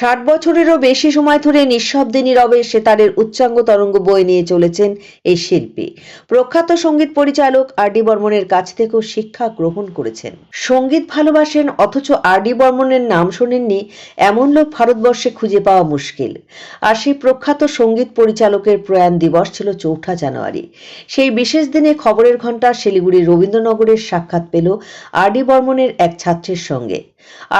ষাট বছরেরও বেশি সময় ধরে নিঃশব্দে নীরবে সেতারের উচ্চাঙ্গ তরঙ্গ বয়ে নিয়ে চলেছেন এই শিল্পী। প্রখ্যাত সংগীত পরিচালক আর ডি বর্মনের কাছ থেকেও শিক্ষা গ্রহণ করেছেন। সংগীত ভালোবাসেন, অথচ আর ডি বর্মনের নাম শোনেননি এমন লোক ভারতবর্ষে খুঁজে পাওয়া মুশকিল। আর সেই প্রখ্যাত সংগীত পরিচালকের প্রয়াণ দিবস ছিল চৌঠা জানুয়ারি। সেই বিশেষ দিনে খবরের ঘণ্টা শিলিগুড়ির রবীন্দ্রনগরের সাক্ষাৎ পেল আর ডি বর্মনের এক ছাত্রের সঙ্গে।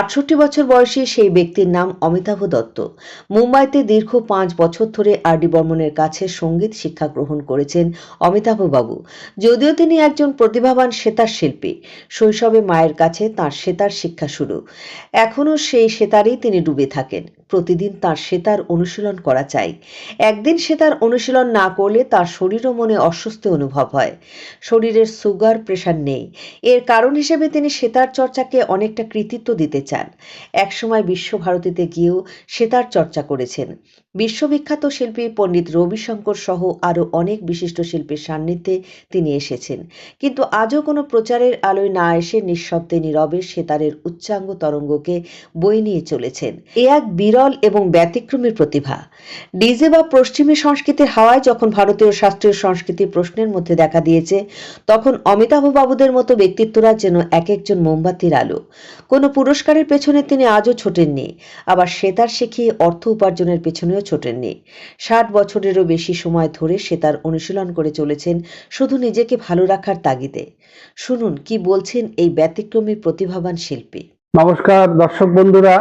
আটষট্টি বছর বয়সী সেই ব্যক্তির নাম অমিতাভ দত্ত। মুম্বাইতে দীর্ঘ পাঁচ বছর ধরে আর ডি বর্মনের কাছে সংগীত শিক্ষা গ্রহণ করেছেন অমিতাভবাবু। যদিও তিনি একজন প্রতিভাবান সেতার শিল্পী, শৈশবে মায়ের কাছে তার সেতার শিক্ষা শুরু। এখনও সেই সেতারেই তিনি ডুবে থাকেন। প্রতিদিন তার সেতার অনুশীলন করা চাই। একদিন সেতার অনুশীলন না করলে তার শরীর ও মনে অস্বস্তি অনুভব হয়। শরীরের সুগার প্রেশার নেই। এর কারণ হিসেবে তিনি সেতার চর্চাকে অনেকটা কৃতিত্ব দিতে চান। একসময় বিশ্বভারতীতে গিয়েও সেতার চর্চা করেছেন। বিশ্ববিখ্যাত শিল্পী পণ্ডিত রবিশঙ্কর সহ আরও অনেক বিশিষ্ট শিল্পীর সান্নিধ্যে তিনি এসেছেন। কিন্তু আজও কোনো প্রচারের আলোয় না এসে নিঃশব্দে নীরবে সেতারের উচ্চাঙ্গ তরঙ্গকে বয়ে নিয়ে চলেছেন। এ এক বিরল এবং ব্যতিক্রমী প্রতিভা। ডিজে বা পশ্চিমী সংস্কৃতির হাওয়ায় যখন ভারতীয় শাস্ত্রীয় সংস্কৃতি প্রশ্নের মধ্যে দেখা দিয়েছে, তখন অমিতাভ বাবুদের মতো ব্যক্তিত্বরা যেন এক একজন মোমবাতির আলো। কোনো পুরস্কারের পেছনে তিনি আজও ছোটেননি। আবার সেতার শিখিয়ে অর্থ উপার্জনের পেছনেও ছোটেননি। ষাট বছরেরও বেশি সময় ধরে সে তার অনুশীলন করে চলেছেন শুধু নিজেকে ভালো রাখার তাগিদে। শুনুন, কি বলছেন এই ব্যতিক্রমী প্রতিভাবান শিল্পী? নমস্কার দর্শক বন্ধুরা,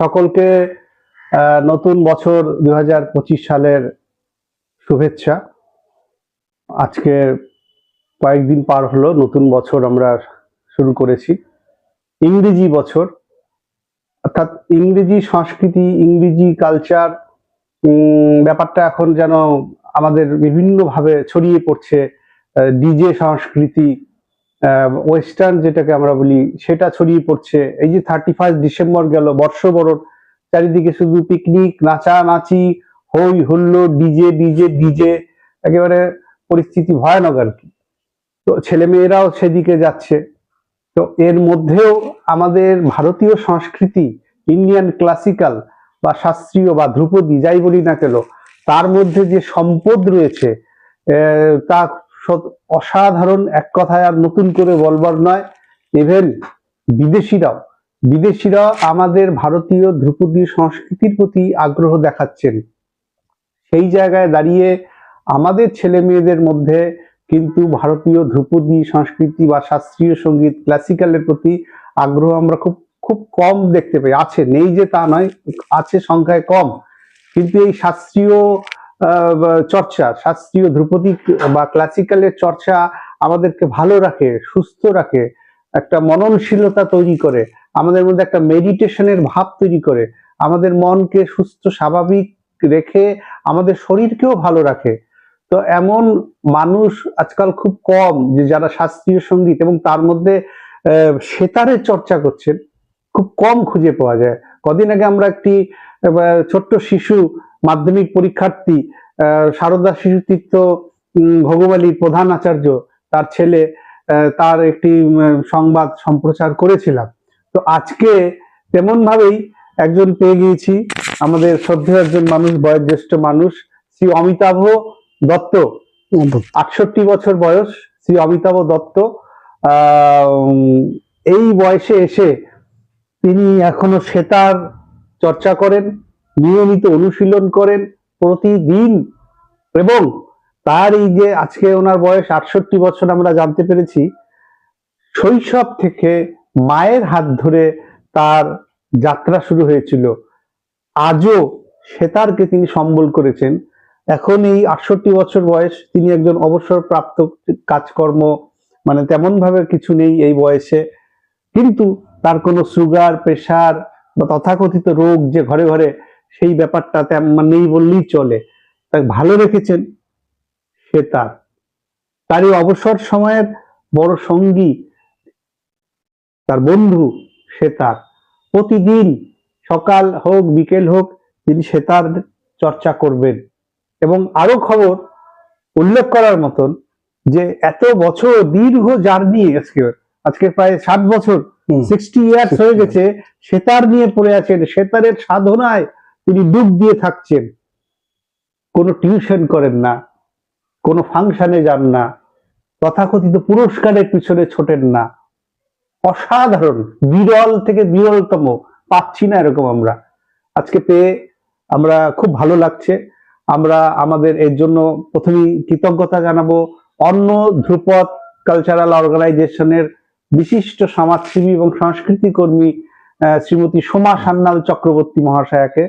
সকলকে নতুন বছর দু হাজার পঁচিশ সালের শুভেচ্ছা। আজকে কয়েকদিন পার হলো, নতুন বছর আমরা শুরু করেছি। ইংরেজি বছর অর্থাৎ ইংরেজি সংস্কৃতি, ইংরেজি কালচার ব্যাপারটা এখন যেন আমাদের বিভিন্নভাবে ছড়িয়ে পড়ছে ডিজে সংস্কৃতি ওয়েস্টার্ন যেটাকে আমরা বলি, সেটা ছড়িয়ে পড়ছে। এই যে থার্টি ফার্স্ট ডিসেম্বর গেল, বর্ষবরণ, চারিদিকে শুধু পিকনিক নাচানাচি হই হুল্লো ডিজে ডিজে ডিজে একেবারে পরিস্থিতি ভয়ানক আর কি। তো ছেলে মেয়েরাও সেদিকে যাচ্ছে। তো এর মধ্যেও আমাদের ভারতীয় সংস্কৃতি ইন্ডিয়ান ক্লাসিক্যাল বা শাস্ত্রীয় বা ধ্রুপদী যাই বলি না কেন, তার মধ্যে যে সম্পদ রয়েছে তা অসাধারণ এক কথায় আর নতুন করে বলবার নয়। ইভেন বিদেশিরাও বিদেশিরাও আমাদের ভারতীয় ধ্রুপদী সংস্কৃতির প্রতি আগ্রহ দেখাচ্ছেন। সেই জায়গায় দাঁড়িয়ে আমাদের ছেলে মেয়েদের মধ্যে কিন্তু ভারতীয় ধ্রুপদী সংস্কৃতি বা শাস্ত্রীয় সংগীত ক্লাসিক্যালের প্রতি আগ্রহ আমরা খুব খুব কম দেখতে পাই। আছে, নেই যে তা নয়, আছে সংখ্যায় কম। কিন্তু এই শাস্ত্রীয় চর্চা, শাস্ত্রীয় ধ্রুপদী বা ক্লাসিক্যালের চর্চা আমাদেরকে ভালো রাখে, সুস্থ রাখে, একটা মননশীলতা তৈরি করে, আমাদের মধ্যে একটা মেডিটেশনের ভাব তৈরি করে, আমাদের মনকে সুস্থ, স্বাভাবিক রেখে আমাদের শরীরকেও ভালো রাখে। তো এমন মানুষ আজকাল খুব কম যে যারা শাস্ত্রীয় সংগীত এবং তার মধ্যে সেতারের চর্চা করছেন। খুব কম খুঁজে পাওয়া যায়। কদিন আগে আমরা একটি ছোট্ট শিশু মাধ্যমিক পরীক্ষার্থী সারদা শিশু তীর্থ উম, ভোগবালির প্রধান আচার্য তার ছেলে তার একটি সংবাদ সম্প্রচার করেছিলাম। তো আজকে তেমন ভাবেই একজন পেয়ে গিয়েছি আমাদের শ্রদ্ধেয় একজন মানুষ বয়োজ্যেষ্ঠ মানুষ শ্রী অমিতাভ দত্ত। আটষট্টি বছর বয়স শ্রী অমিতাভ দত্ত। এই বয়সে এসে তিনি এখনও সেতার চর্চা করেন, নিয়মিত অনুশীলন করেন প্রতিদিন এবং তার এই যে আজকে ওনার বয়স আটষট্টি বছর আমরা জানতে পেরেছি, শৈশব থেকে মায়ের হাত ধরে তার যাত্রা শুরু হয়েছিল। আজও সেতারকে তিনি সম্বল করেছেন। এখন এই আটষট্টি বছর বয়স তিনি একজন অবসরপ্রাপ্ত কাজকর্ম মানে তেমন ভাবে কিছু নেই এই বয়সে। কিন্তু তার কোনো সুগার, প্রেশার বা তথাকথিত রোগ যে ঘরে ঘরে সেই ব্যাপারটা তেমন নেই বললেই চলে। তাই ভালো রেখেছেন সে তার। তার এই অবসর সময়ের বড় সঙ্গী, তার বন্ধু সে তার। প্রতিদিন সকাল হোক, বিকেল হোক তিনি সে তার চর্চা করবেন। এবং আরও খবর উল্লেখ করার মতন যে এত বছর দীর্ঘ জার্নি আজকে আজকে প্রায় ষাট বছর। সিক্সটি ইয়ার্স হয়ে গেছে, সেতার নিয়ে পড়ে আছেন, সেতারের সাধনায় তিনি ডুব দিয়ে থাকছেন। কোনো টিউশন করেন না, কোনো ফাংশনে যান না, তথাকথিত পুরস্কারের পিছনে ছোটেন না। অসাধারণ, বিরল থেকে বিরলতম, পাচ্ছি না এরকম আমরা। আজকে পেয়ে আমরা খুব ভালো লাগছে। আমরা আমাদের এর জন্য প্রথমেই কৃতজ্ঞতা জানাব অন্য ধ্রুপদ কালচারাল অর্গানাইজেশনের বিশিষ্ট সমাজসেবী এবং সংস্কৃতি কর্মী শ্রীমতী সোমা সান্যাল চক্রবর্তী মহাশয়াকে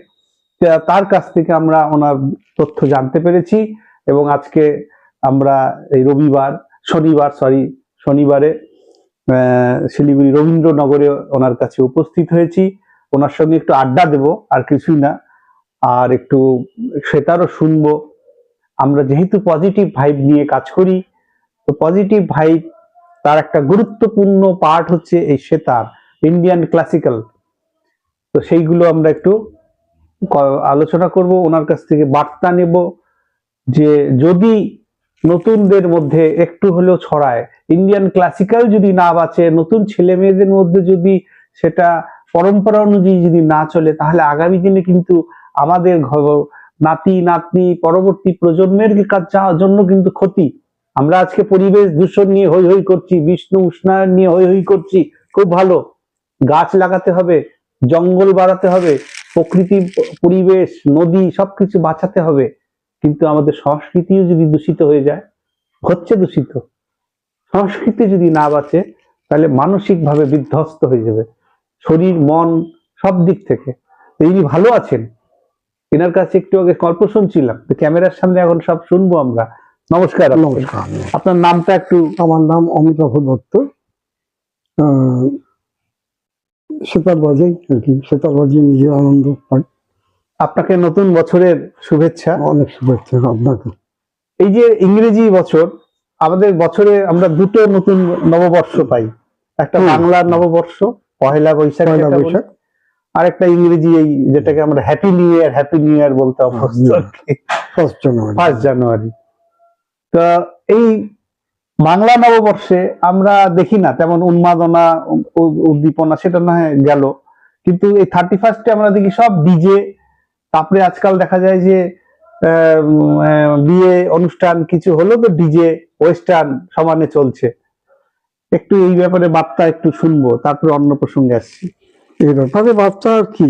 তার কাছ থেকে আমরা ওনার তথ্য জানতে পেরেছি এবং আজকে আমরা এই রবিবার, শনিবার সরি শনিবারে শিলিগুড়ি রবীন্দ্রনগরে ওনার কাছে উপস্থিত হয়েছি। ওনার সঙ্গে একটু আড্ডা দেব, আর কিছুই না। আর একটু সেটারও শুনব। আমরা যেহেতু পজিটিভ ভাইব নিয়ে কাজ করি, তো পজিটিভ ভাইব তার একটা গুরুত্বপূর্ণ পার্ট হচ্ছে এই সেতার ইন্ডিয়ান ক্লাসিক্যাল তো সেইগুলো আমরা একটু আলোচনা করব, ওনার কাছ থেকে বার্তা নেব যে যদি নতুনদের মধ্যে একটু হলেও ছড়ায় ইন্ডিয়ান ক্লাসিক্যাল যদি না বাঁচে, নতুন ছেলে মেয়েদের মধ্যে যদি সেটা পরম্পরা অনুযায়ী যদি না চলে, তাহলে আগামী দিনে কিন্তু আমাদের নাতি, নাতনি, পরবর্তী প্রজন্মের জন্য কিন্তু ক্ষতি। আমরা আজকে পরিবেশ দূষণ নিয়ে হই হই করছি, বিষ্ণু উষ্ণায়ন নিয়ে হই হই করছি, খুব ভালো। গাছ লাগাতে হবে, জঙ্গল বাড়াতে হবে, প্রকৃতি, পরিবেশ, নদী সবকিছু বাঁচাতে হবে। কিন্তু আমাদের সংস্কৃতিও যদি দূষিত হয়ে যায়, হচ্ছে দূষিত। সংস্কৃতি যদি না বাঁচে, তাহলে মানসিকভাবে বিধ্বস্ত হয়ে যাবে। শরীর, মন সব দিক থেকে। ইনি ভালো আছেন। এনার কাছে একটু আগে গল্প শুনছিলাম ক্যামেরার সামনে এখন সব শুনব আমরা। নমস্কার নমস্কার। আপনার নামটা একটু আমার নাম অমিতাভ দত্ত। সেতার বাজাই আর কি সেতার বাজিয়ে নিজের আনন্দ পাই। আপনাকে নতুন বছরের শুভেচ্ছা। অনেক শুভেচ্ছা আপনাকে। এই যে ইংরেজি বছর আমাদের বছরে আমরা দুটো নতুন নববর্ষ পাই। একটা বাংলার নববর্ষ পহেলা বৈশাখ বৈশাখ। আর একটা ইংরেজি এই যেটাকে আমরা happy new year happy new year বলতে অভ্যস্ত। ফার্স্ট জানুয়ারি ফার্স্ট জানুয়ারি এই বাংলা নববর্ষে আমরা দেখি না, তেমন উন্মাদনা উদ্দীপনা সেটা না গেল। কিন্তু এই থার্টি ফার্স্টে আমরা দেখি সব ডিজে তারপরে আজকাল দেখা যায় যে বিয়ে অনুষ্ঠান কিছু হলো তো ডিজে ওয়েস্টার্ন সমানে চলছে। একটু এই ব্যাপারে বার্তা একটু শুনব, তারপরে অন্য প্রসঙ্গে আসছি। এই ব্যাপারে বার্তা কি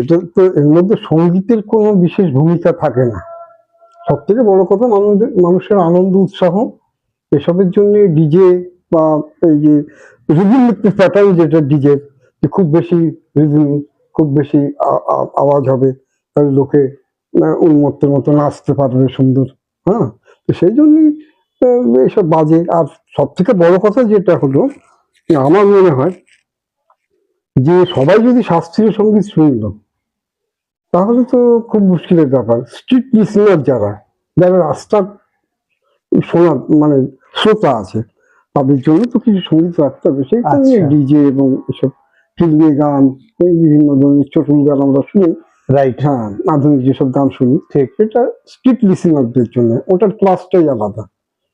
এটা তো এর মধ্যে সঙ্গীতের কোনো বিশেষ ভূমিকা থাকে না। সব থেকে বড় কথা মানুষের আনন্দ, উৎসাহ, এসবের জন্য ডিজে বা এই যে রিদিম প্যাটার্ন যেটা ডিজে যে খুব বেশি রিদিম খুব বেশি আওয়াজ হবে তাহলে লোকে উন্মত্তের মতো নাচতে পারবে সুন্দর হ্যাঁ? তো সেই জন্যই এইসব বাজে। আর সব থেকে বড় কথা যেটা হলো আমার মনে হয় যে সবাই যদি শাস্ত্রীয় সংগীত শুনলো তাহলে তো খুব মুশকিলের ব্যাপার। স্ট্রিট লিসনার যারা যারা রাস্তার শোনার মানে শ্রোতা আছে তাদের জন্য তো কিছু সংগীত রাখতে হবে। সেই কারণে আচ্ছা। ডিজে এবং এসব ফিল্মি গান বিভিন্ন ধরনের চটুল গান আমরা শুনি। রাইট হ্যাঁ আধুনিক যেসব গান শুনি ঠিক। সেটা স্ট্রিট লিসনারদের জন্য। ওটার ক্লাসটাই আলাদা।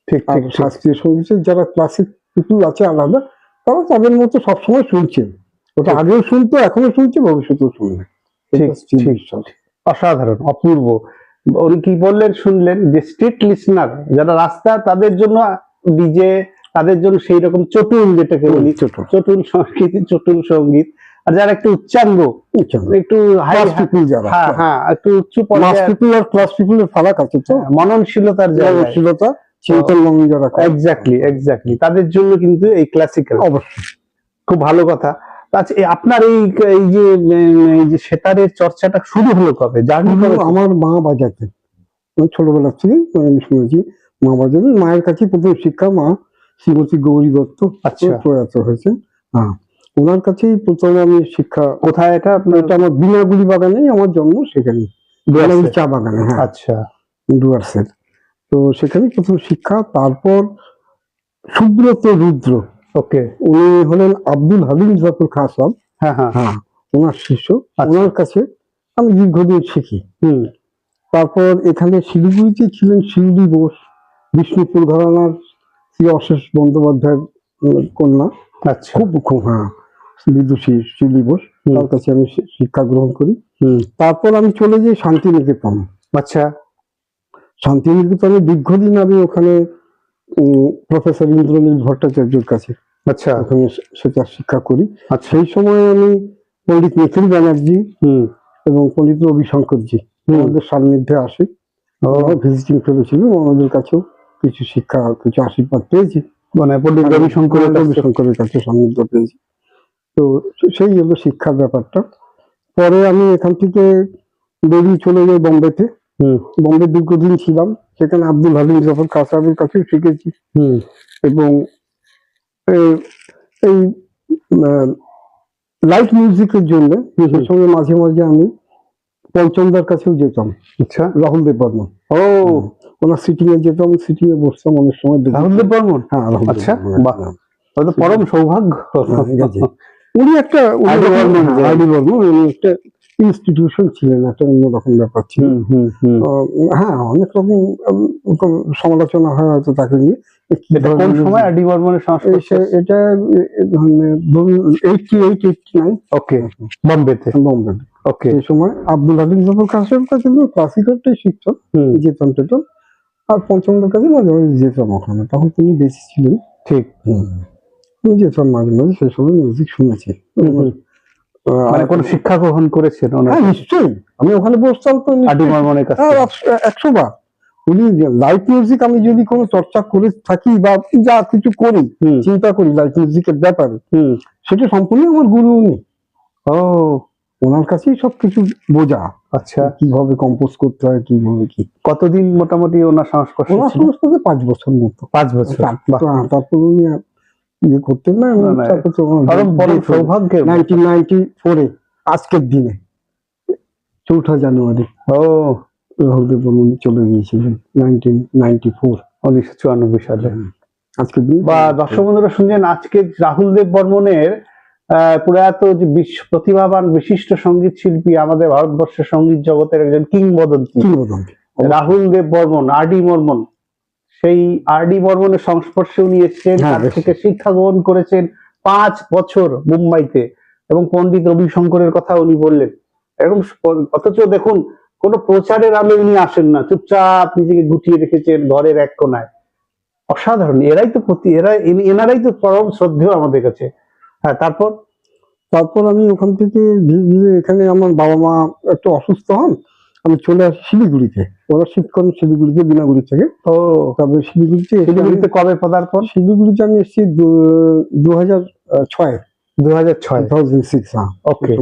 ঠিক আর। শাস্ত্রীয় সঙ্গীতের যারা ক্লাসিক পিপুল আছে আলাদা তারা তাদের মতো সবসময় শুনছে। ওটা আগেও শুনতো এখনও শুনছে ভবিষ্যতেও শুনবে। ঠিক, এটা ঠিক। অসাধারণ অপূর্ব। উনি কি বললেন শুনলেন যে স্ট্রিট লিসনার যারা রাস্তা তাদের জন্য ডিজে তাদের জন্য সেই রকম চটুল যেটাকে বলি চটুল। সংস্কৃতি চটুল সংগীত আর যারা একটু উচ্চাঙ্গ একটু হাই পিপুল যারা হ্যাঁ হ্যাঁ একটু উঁচু ক্লাস পিপুল আর ক্লাস পিপুলের ফারাক আছে তো? মননশীলতার জায়গায়। জনশীলতা চিন্তন যারা এক্স্যাক্টলি এক্স্যাক্টলি তাদের জন্য কিন্তু এই ক্লাসিক্যাল অবশ্যই। খুব ভালো কথা। আচ্ছা আপনার এই এই যে এই যে সেতারের চর্চাটা শুরু হলো কবে? জার্নি কবে? আমার মা বাজাতেন। আমি ছোটবেলা থেকে আমি শুনেছি মা বাজাতেন। মায়ের কাছে প্রথম শিক্ষা মা শ্রীমতী গৌরী দত্ত আচ্ছা। প্রয়াত হয়েছেন। হ্যাঁ ওনার কাছেই প্রথম আমি শিক্ষা কোথায় এটা আপনার? এটা আমার বিনাগুড়ি বাগানেই আমার জন্ম সেখানে। বিনাগুড়ি চা বাগানে হ্যাঁ। আচ্ছা। ডুয়ার্সের তো সেখানে প্রথম শিক্ষা তারপর সুব্রত রুদ্র ওকে উনি হলেন আব্দুল হালিম জাফর খান সাহেব হ্যাঁ হ্যাঁ। হ্যাঁ ওনার শিষ্য। আচ্ছা। ওনার কাছে আমি দীর্ঘদিন শিখি। হুম। তারপর এখানে শিলিগুড়িতে ছিলেন শিউলি বোস বিষ্ণুপুর ঘরানার শ্রী অশেষ বন্দ্যোপাধ্যায়ের কন্যা। আচ্ছা। খুব খুব হ্যাঁ বিদুষী শিলি বোস। তার কাছে আমি শিক্ষা গ্রহণ করি। হুম। তারপর আমি চলে যাই শান্তিনিকেতন। আচ্ছা। শান্তিনিকেতনে দীর্ঘদিন আমি ওখানে প্রফেসর ইন্দ্রনীল ভট্টাচার্যের কাছে আচ্ছা। ওখানে সেটা শিক্ষা করি। আচ্ছা। সেই সময় আমি পণ্ডিত নিখিল ব্যানার্জি হুম। এবং পণ্ডিত রবিশঙ্করজি হুম। আমাদের সান্নিধ্যে আসে। ও, ভিজিটিং ফেলো ছিল আমাদের কাছেও কিছু শিক্ষা কিছু আশীর্বাদ পেয়েছি। মানে পণ্ডিত রবিশঙ্করের কাছে- রবিশঙ্করের কাছে সান্নিধ্য পেয়েছি। তো সেই হলো শিক্ষার ব্যাপারটা। পরে আমি এখান থেকে বেরিয়ে চলে যাই বোম্বেতে। হুম। বোম্বে দীর্ঘদিন ছিলাম। সেখানে আব্দুল হালিম জাফর কাসাবের কাছে শিখেছি। হুম। এবং এই লাইট মিউজিকের জন্য সঙ্গে মাঝে মাঝে আমি পঞ্চমদার কাছেও যেতাম। আচ্ছা। রাহুল দেব বর্মন। ও। ওনার সিটিং এ যেতাম সিটিং এ বসতাম অনেক সময়। রাহুল দেব বর্মন? হ্যাঁ রাহুল আচ্ছা, বাহ। পরম সৌভাগ্য। হ্যাঁ। উনি একটা। আইডি বর্মন উনি একটা ইনস্টিটিউশন ছিলেন একটা অন্যরকম ব্যাপার ছিল। হ্যাঁ অনেক রকম সমালোচনা হয় হয়তো তাকে নিয়ে। এটা কোন ধরনের- সময়? আডি বর্মনের সংস্পর্শে? এসে- এটা eighty eight eighty nine okay বোম্বেতে? সময় আব্দুল হালিম ক্লাসিক্যালটাই যেতাম টেতাম আর পঞ্চমদার কাছে মাঝে মাঝে যেতাম ওখানে তখন তিনি বেশি ছিলেন। ঠিক। যেতাম মাঝে মাঝে সেই সময় মিউজিক শুনেছি। মানে কোন শিক্ষা গ্রহণ করেছেন হ্যাঁ নিশ্চয়ই। আমি ওখানে বসতাম তো হ্যাঁ, একশো- বার। উনি লাইট মিউজিক আমি যদি কোনো চর্চা করে থাকি বা যা কিছু করি চিন্তা করি লাইট মিউজিকের ব্যাপারে সেটা সম্পূর্ণ আমার গুরু উনি। ও ওনার কাছেই সবকিছু বোঝা। আচ্ছা। কীভাবে কম্পোজ করতে হয় কীভাবে কি। কতদিন মোটামুটি ওনার সংস্পর্শে ওনার পাঁচ বছর মতো। পাঁচ বছর। তারপর উনি ইয়ে করতেন না সৌভাগ্যের নাইনটিন নাইনটি ফোরে আজকের দিনে। চৌঠা জানুয়ারি। ও। রাহুলদেব বর্মন চলে গিয়েছিলেন নাইনটিন নাইনটি ফোর। উনিশশো চুরানব্বই সালে। আজকের দিন। বা দর্শক বন্ধুরা শুনছেন আজকে রাহুল দেব বর্মনের আহ, প্রয়াত যে বিশ্ব প্রতিভাবান বিশিষ্ট সংগীত শিল্পী আমাদের ভারতবর্ষের সংগীত জগতের একজন কিংবদন্তি। কিংবদন্তি। রাহুল দেব বর্মন আর ডি বর্মন সেই আর ডি বর্মনের সংস্পর্শে উনি এসেছেন হ্যাঁ, তার থেকে শিক্ষা গ্রহণ করেছেন পাঁচ বছর মুম্বাইতে। এবং পণ্ডিত রবিশঙ্করের কথা উনি বললেন। এরকম অথচ দেখুন কোন প্রচারের আলো উনি আসেন না। চুপচাপ নিজেকে গুটিয়ে রেখেছেন ঘরের এক কোনায়। অসাধারণ। এরাই তো প্রতি এরা এনারাই তো পরম শ্রদ্ধেয় আমাদের কাছে। হ্যাঁ তারপর? তারপর আমি ওখান থেকে ধীরে ধীরে এখানে আমার বাবা মা একটু অসুস্থ হন। আমি চলে আসি শিলিগুড়িতে। ওরা শিফট করেন শিলিগুড়িতে বিনাগুড়ি থেকে। তো তারপরে শিলিগুড়িতে শিলিগুড়িতে কবে পদার্পণ? শিলিগুড়িতে আমি এসেছি দু হাজার ছয়। দু হাজার ছয়। থাউজেন্ড সিক্স হ্যাঁ। ওকে।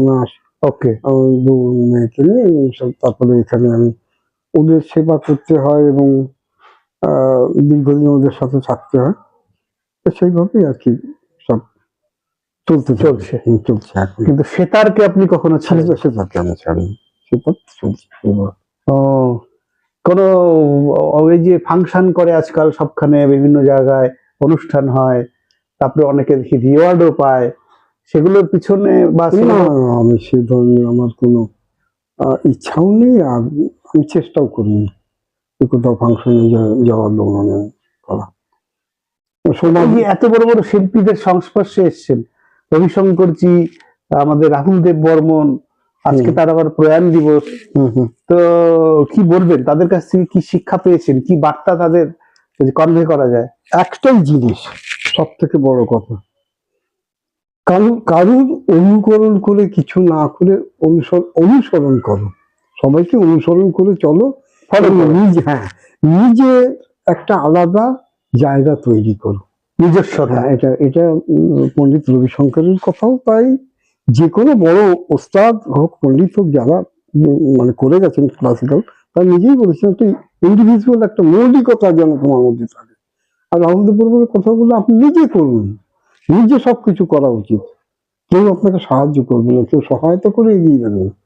ওকে। মেয়েকে নিয়ে তারপরে এখানে আমি ওদের সেবা করতে হয় এবং দীর্ঘদিন ওদের সাথে থাকতে হয়। তো সেইভাবেই আর কি সব চলতে। চলছে। চলছে কিন্তু সেতারকে আপনি কখনো সেটা সেটাকে আমি ছাড়ি সেটা চলছে এবার ও কোন ওই যে ফাংশন করে আজকাল সবখানে বিভিন্ন জায়গায় অনুষ্ঠান হয় তারপরে অনেকে দেখি রিওয়ার্ডও পায় সেগুলোর পিছনে বা আমি সে ধরনের আমার কোনো ইচ্ছাও নেই আর আমি চেষ্টাও করিনি। কোথাও ফাংশনে যাওয়ার দৌড়ানো করা। সমাজ এত বড় বড় শিল্পীদের সংস্পর্শে এসছেন? রবিশঙ্করজি আমাদের রাহুল দেব বর্মন আজকে। তার আবার প্রয়াণ দিবস। হুম হুম। তো কি বলবেন তাদের কাছ থেকে কি শিক্ষা পেয়েছেন? কি বার্তা তাদের কনভে করা যায়? একটাই জিনিস সব থেকে বড় কথা। কারুর কারুর অনুকরণ করে কিছু না করে অনুসরণ অনুসরণ করো। সবাইকে অনুসরণ করে চলো। নিজে হ্যাঁ নিজে একটা আলাদা জায়গা তৈরি করো। নিজস্বতা। হ্যাঁ এটা এটা পণ্ডিত রবিশঙ্করের কথাও তাই। যে কোনো বড় ওস্তাদ হোক, পণ্ডিত হোক, যারা মানে করে গেছেন ক্লাসিক্যাল তারা নিজেই বলেছেন একটা ইন্ডিভিজুয়াল একটা মৌলিকতা যেন তোমার মধ্যে থাকে। আর রাহুল দেববর্মনের কথা বলে আপনি নিজে করুন। নিজে সব কিছু করা উচিত। কেউ আপনাকে সাহায্য করবে না, কেউ সহায়তা করে এগিয়ে যাবে না।